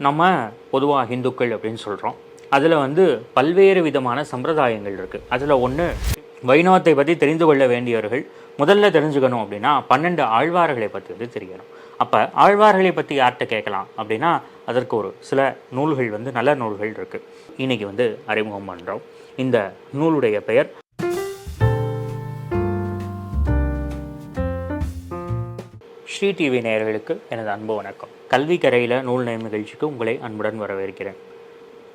நம்ம பொதுவாக ஹிந்துக்கள் அப்படின்னு சொல்கிறோம் அதில் வந்து பல்வேறு விதமான சம்பிரதாயங்கள் இருக்குது அதில் ஒன்று வைணவத்தை பற்றி தெரிந்து கொள்ள வேண்டியவர்கள் முதல்ல தெரிஞ்சுக்கணும் அப்படின்னா பன்னெண்டு ஆழ்வார்களை பற்றி வந்து தெரியணும். அப்போ ஆழ்வார்களை பற்றி யார்கிட்ட கேட்கலாம் அப்படின்னா அதற்கு ஒரு சில நூல்கள் வந்து நல்ல நூல்கள் இருக்குது இன்றைக்கி வந்து அறிமுகம் பண்ணுறோம் இந்த நூலுடைய பெயர் ஸ்ரீ டிவி நேயர்களுக்கு எனது அன்பு வணக்கம். கல்வி கரையில் நூல் நேம் நிகழ்ச்சிக்கு உங்களை அன்புடன் வரவேற்கிறேன்.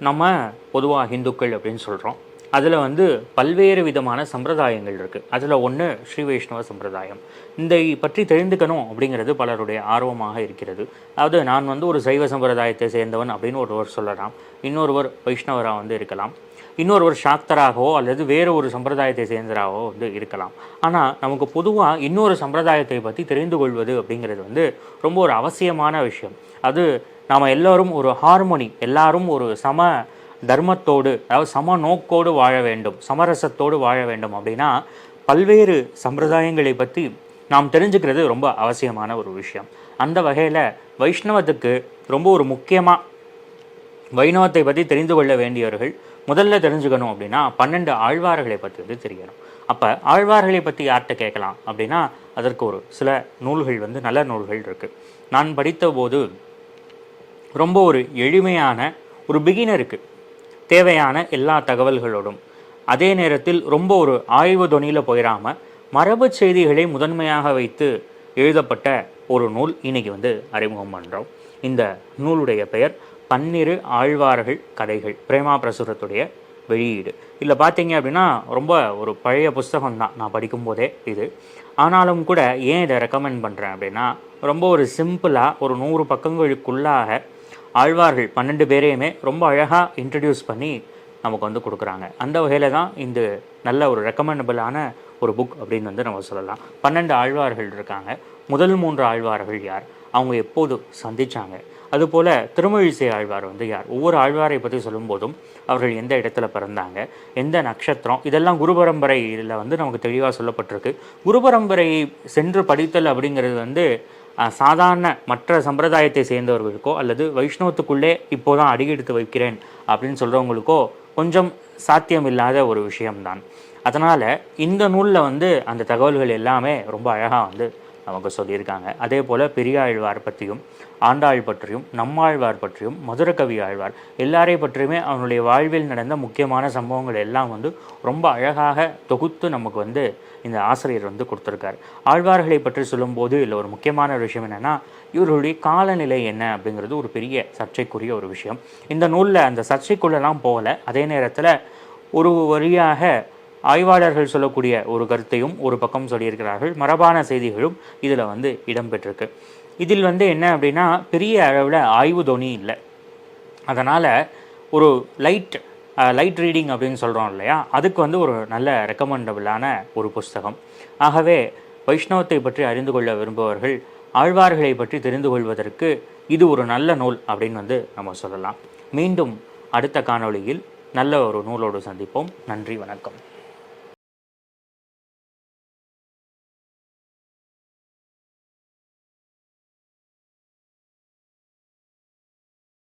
நம்ம பொதுவாக ஹிந்துக்கள் அப்படின்னு சொல்கிறோம் அதில் வந்து பல்வேறு விதமான சம்பிரதாயங்கள் இருக்குது அதில் ஒன்று ஸ்ரீ வைஷ்ணவ சம்பிரதாயம். இந்த பற்றி தெரிந்துக்கணும் அப்படிங்கிறது பலருடைய ஆர்வமாக இருக்கிறது. அதாவது நான் வந்து ஒரு சைவ சம்பிரதாயத்தை சேர்ந்தவன் அப்படின்னு ஒருவர் சொல்லலாம். இன்னொருவர் வைஷ்ணவராக வந்து இருக்கலாம். இன்னொரு ஒரு சாக்தராகவோ அல்லது வேறு ஒரு சம்பிரதாயத்தை சேர்ந்தராகவோ வந்து இருக்கலாம். ஆனால் நமக்கு பொதுவாக இன்னொரு சம்பிரதாயத்தை பற்றி தெரிந்து கொள்வது அப்படிங்கிறது வந்து ரொம்ப ஒரு அவசியமான விஷயம். அது நாம் எல்லோரும் ஒரு ஹார்மோனி எல்லாரும் ஒரு சம தர்மத்தோடு அதாவது சம நோக்கோடு வாழ வேண்டும் சமரசத்தோடு வாழ வேண்டும் அப்படின்னா பல்வேறு சம்பிரதாயங்களை பற்றி நாம் தெரிஞ்சுக்கிறது ரொம்ப அவசியமான ஒரு விஷயம். அந்த வகையில் வைஷ்ணவத்துக்கு ரொம்ப ஒரு முக்கியமாக வைணவத்தை பற்றி தெரிந்து கொள்ள வேண்டியவர்கள் முதல்ல தெரிஞ்சுக்கணும் அப்படின்னா பன்னெண்டு ஆழ்வார்களை பற்றி வந்து தெரியணும். அப்போ ஆழ்வார்களை பற்றி யார்கிட்ட கேட்கலாம் அப்படின்னா அதற்கு ஒரு சில நூல்கள் வந்து நல்ல நூல்கள் இருக்குது நான் படித்த போது ரொம்ப ஒரு எளிமையான ஒரு பிகினருக்கு தேவையான எல்லா தகவல்களோடும் அதே நேரத்தில் ரொம்ப ஒரு ஆய்வு தொனியில் போயிடாமல் மரபு செய்திகளை முதன்மையாக வைத்து எழுதப்பட்ட ஒரு நூல் இன்னைக்கு வந்து அறிமுகம் பண்ணுறோம் இந்த நூலுடைய பெயர் பன்னிரு ஆழ்வார்கள் கதைகள் பிரேமா பிரசுரத்துடைய வெளியீடு. இதில் பார்த்தீங்க அப்படின்னா ரொம்ப ஒரு பழைய புஸ்தகம் தான் நான் படிக்கும்போதே இது. ஆனாலும் கூட ஏன் இதை ரெக்கமெண்ட் பண்ணுறேன் அப்படின்னா ரொம்ப ஒரு சிம்பிளாக ஒரு நூறு பக்கங்களுக்குள்ளாக ஆழ்வார்கள் பன்னெண்டு பேரையுமே ரொம்ப அழகாக இன்ட்ரடியூஸ் பண்ணி நமக்கு வந்து கொடுக்குறாங்க. அந்த வகையில் தான் இந்த நல்ல ஒரு ரெக்கமெண்டபிளான ஒரு புக் அப்படின்னு வந்து நம்ம சொல்லலாம். பன்னெண்டு ஆழ்வார்கள் இருக்காங்க. முதல் மூன்று ஆழ்வார்கள் யார்? அவங்க எப்போதும் சந்தித்தாங்க அதுபோல் திருமழிசை ஆழ்வார் வந்து யார்? ஒவ்வொரு ஆழ்வாரை பற்றி சொல்லும்போதும் அவர்கள் எந்த இடத்துல பிறந்தாங்க? எந்த நட்சத்திரம்? இதெல்லாம் குரு பரம்பரையில் வந்து நமக்கு தெளிவாக சொல்லப்பட்டிருக்கு. குரு பரம்பரையை சென்று படித்தல் அப்படிங்கிறது வந்து சாதாரண மற்ற சம்பிரதாயத்தை சேர்ந்தவர்களுக்கோ அல்லது வைஷ்ணவத்துக்குள்ளே இப்போதான் அடியெடுத்து வைக்கிறேன் அப்படின்னு சொல்கிறவங்களுக்கோ கொஞ்சம் சாத்தியமில்லாத ஒரு விஷயம்தான். அதனால் இந்த நூலில் வந்து அந்த தகவல்கள் எல்லாமே ரொம்ப அழகாக வந்து நமக்கு சொல்லியிருக்காங்க. அதே போல் பெரியாழ்வார் பற்றியும் ஆண்டாள் பற்றியும் நம்மாழ்வார் பற்றியும் மதுரகவி ஆழ்வார் எல்லாரை பற்றியுமே அவனுடைய வாழ்வில் நடந்த முக்கியமான சம்பவங்கள் எல்லாம் வந்து ரொம்ப அழகாக தொகுத்து நமக்கு வந்து இந்த ஆசிரியர் வந்து கொடுத்துருக்காரு. ஆழ்வார்களை பற்றி சொல்லும்போது இல்லை ஒரு முக்கியமான ஒரு விஷயம் என்னென்னா இவர்களுடைய காலநிலை என்ன அப்படிங்கிறது ஒரு பெரிய சர்ச்சைக்குரிய ஒரு விஷயம். இந்த நூலில் அந்த சர்ச்சைக்குள்ளெல்லாம் போகலை. அதே நேரத்தில் ஒரு வழியாக ஆய்வாளர்கள் சொல்லக்கூடிய ஒரு கருத்தையும் ஒரு பக்கம் சொல்லியிருக்கிறார்கள். மரபான செய்திகளும் இதில் வந்து இடம்பெற்றிருக்கு. இதில் வந்து என்ன அப்படின்னா பெரிய அளவில் ஆய்வு தொனி இல்லை. அதனால் ஒரு லைட் லைட் ரீடிங் அப்படின்னு சொல்கிறோம் இல்லையா? அதுக்கு வந்து ஒரு நல்ல ரெக்கமெண்டபிளான ஒரு புஸ்தகம். ஆகவே வைஷ்ணவத்தை பற்றி அறிந்து கொள்ள விரும்புபவர்கள் ஆழ்வார்களை பற்றி தெரிந்து கொள்வதற்கு இது ஒரு நல்ல நூல் அப்படின்னு வந்து நம்ம சொல்லலாம். மீண்டும் அடுத்த காணொளியில் நல்ல ஒரு நூலோடு சந்திப்போம். நன்றி வணக்கம்.